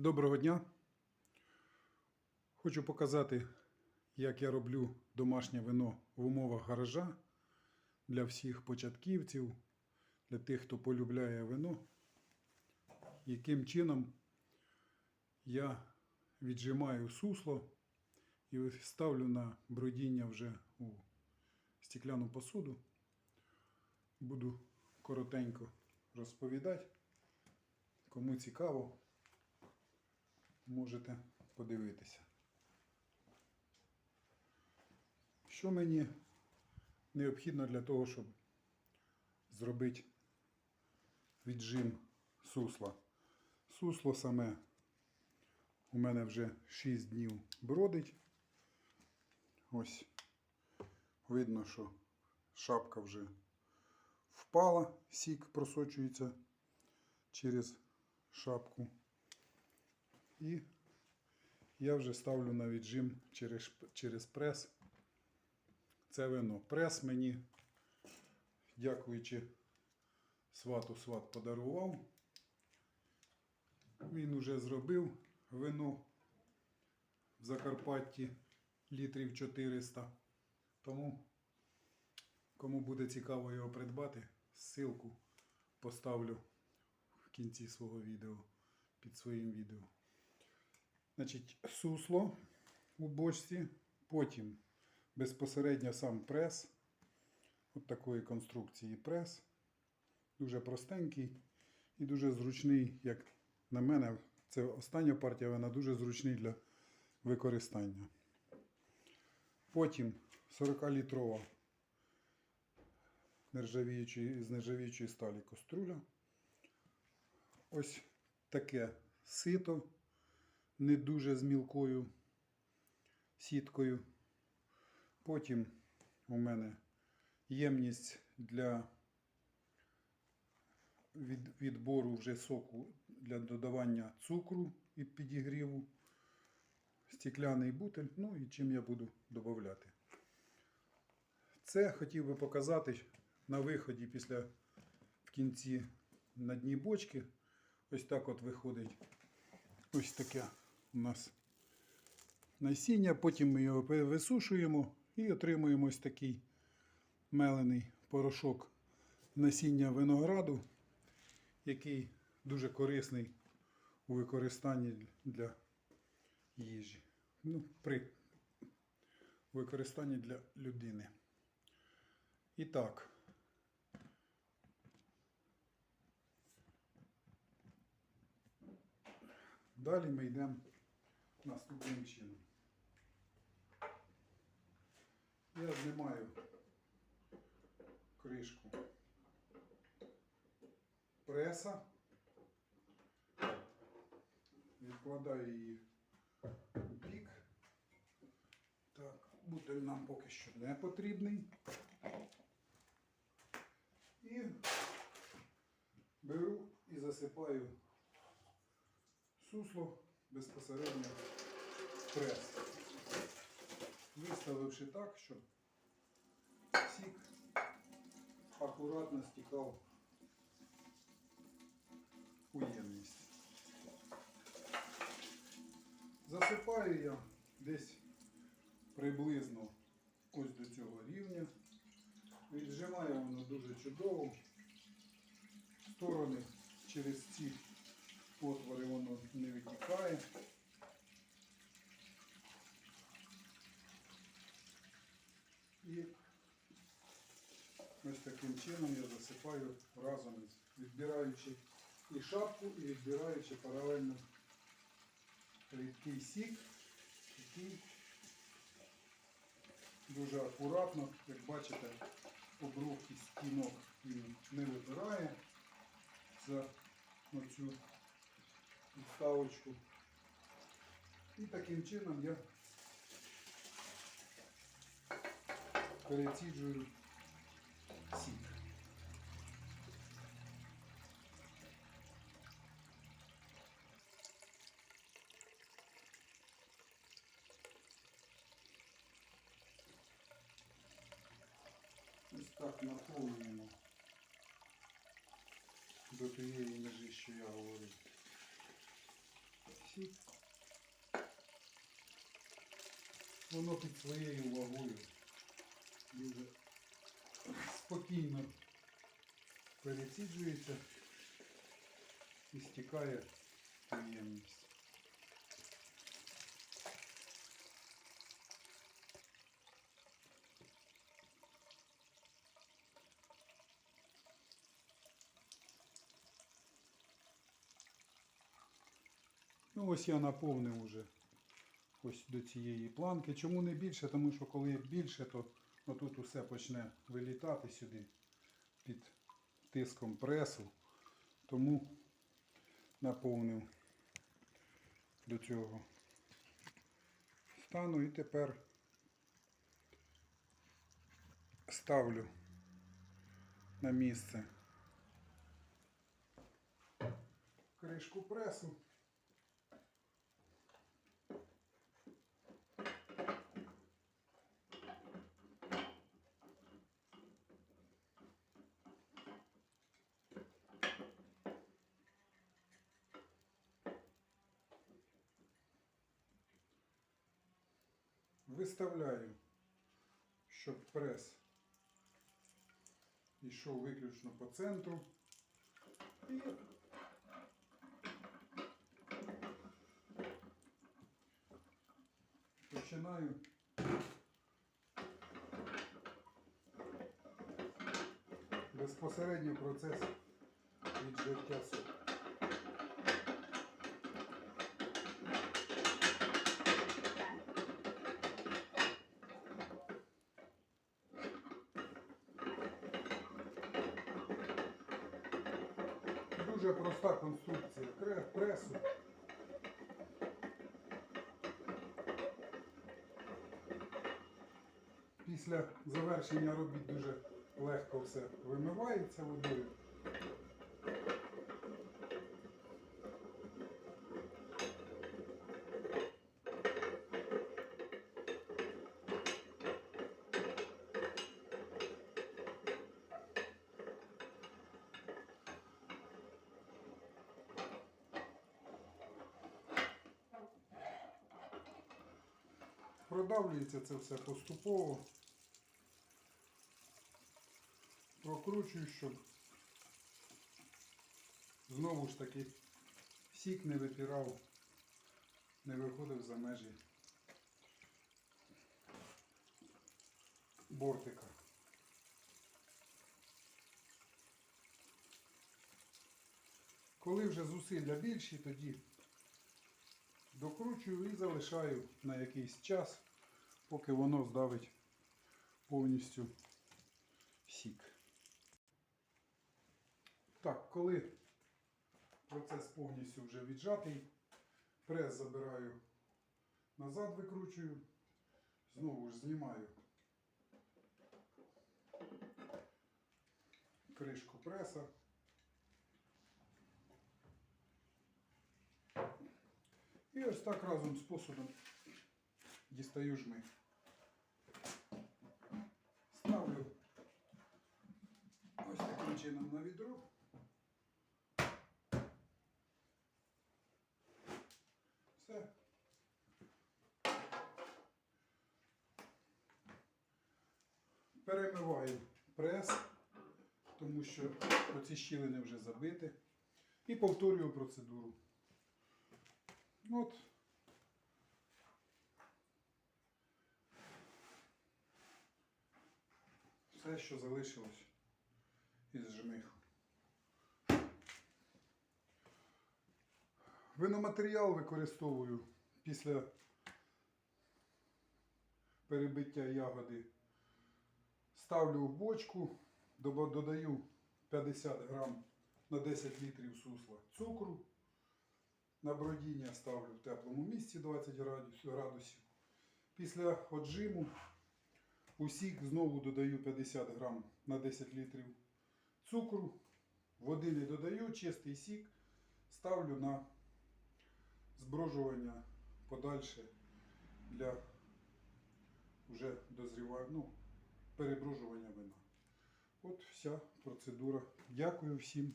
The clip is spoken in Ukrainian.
Доброго дня. Хочу показати, як я роблю домашнє вино в умовах гаража для всіх початківців, для тих, хто полюбляє вино. Яким чином я віджимаю сусло і ставлю на бродіння вже у стекляну посуду. Буду коротенько розповідати. Кому цікаво, можете подивитися. Що мені необхідно для того, щоб зробити віджим сусла? Сусло саме у мене вже 6 днів бродить. Ось видно, що шапка вже впала, сік просочується через шапку. І я вже ставлю на віджим через, через прес. Це вино. Прес мені, дякуючи свату, сват подарував. Він уже зробив вино в Закарпатті літрів 400. Тому, кому буде цікаво його придбати, ссылку поставлю в кінці свого відео під своїм відео. Значить, сусло у бочці, потім безпосередньо сам прес. От такої конструкції прес. Дуже простенький і дуже зручний, як на мене, це остання партія, вона дуже зручний для використання. Потім 40-літрова нержавіючої, з нержавіючої сталі каструля. Ось таке сито, не дуже з мілкою сіткою. Потім у мене ємність для від, відбору вже соку для додавання цукру і підігріву. Стекляний бутель, ну і чим я буду додавати. Це хотів би показати на виході після в кінці на дні бочки. Ось так от виходить ось таке у нас насіння. Потім ми його висушуємо і отримуємо ось такий мелений порошок насіння винограду, який дуже корисний у використанні для їжі. Ну, при використанні для людини. І так. Далі ми йдемо наступним чином. Я знімаю кришку преса, відкладаю її у бік. Так, бутиль нам поки що не потрібний. І беру і засипаю сусло безпосередньо прес. Виставивши так, щоб сік акуратно стікав у ємність. Засипаю я десь приблизно ось до цього рівня. Віджимає воно дуже чудово. Сторони через ці отвори воно не витікає. І ось таким чином я засипаю разом, відбираючи і шапку, і відбираючи паралельно рідкий сік, який дуже акуратно, як бачите, обрубки стінок він не вибирає за оцю підставочку. І таким чином я переціджую сік. Ось так наповнюємо до тієї межі, що я говорив. сік. Воно під своєю вагою дуже спокійно переціджується і стікає в ємність. Ну ось я наповнив уже ось до цієї планки. Чому не більше? Тому що коли більше, то отут усе почне вилітати сюди під тиском пресу. Тому наповнив до цього стану і тепер ставлю на місце кришку пресу. Виставляю, щоб прес йшов виключно по центру. І починаю безпосередньо процес віджиття соку. Дуже проста конструкція пресу. Після завершення робіт дуже легко все вимивається водою. Продавлюється це все поступово. Прокручую, щоб знову ж таки сік не випірав, не виходив за межі бортика. Коли вже зусилля більші, тоді докручую і залишаю на якийсь час, поки воно здавить повністю сік. Так, коли процес повністю вже віджатий, прес забираю назад, викручую, знову ж знімаю кришку преса. І ось так разом з посудом дістаю жми. Ставлю ось таким чином на відро. Все. Перемиваю прес, тому що оці щілини вже забиті. І повторюю процедуру. От. Все, що залишилось із жмиху. Виноматеріал використовую після перебиття ягоди. Ставлю в бочку, додаю 50 грам на 10 літрів сусла цукру. На бродіння ставлю в теплому місці 20 градус- градусів. Після отжиму у сік знову додаю 50 грам на 10 літрів цукру. Води не додаю, чистий сік ставлю на зброжування подальше для вже дозрівання, ну, переброжування вина. От вся процедура. Дякую всім.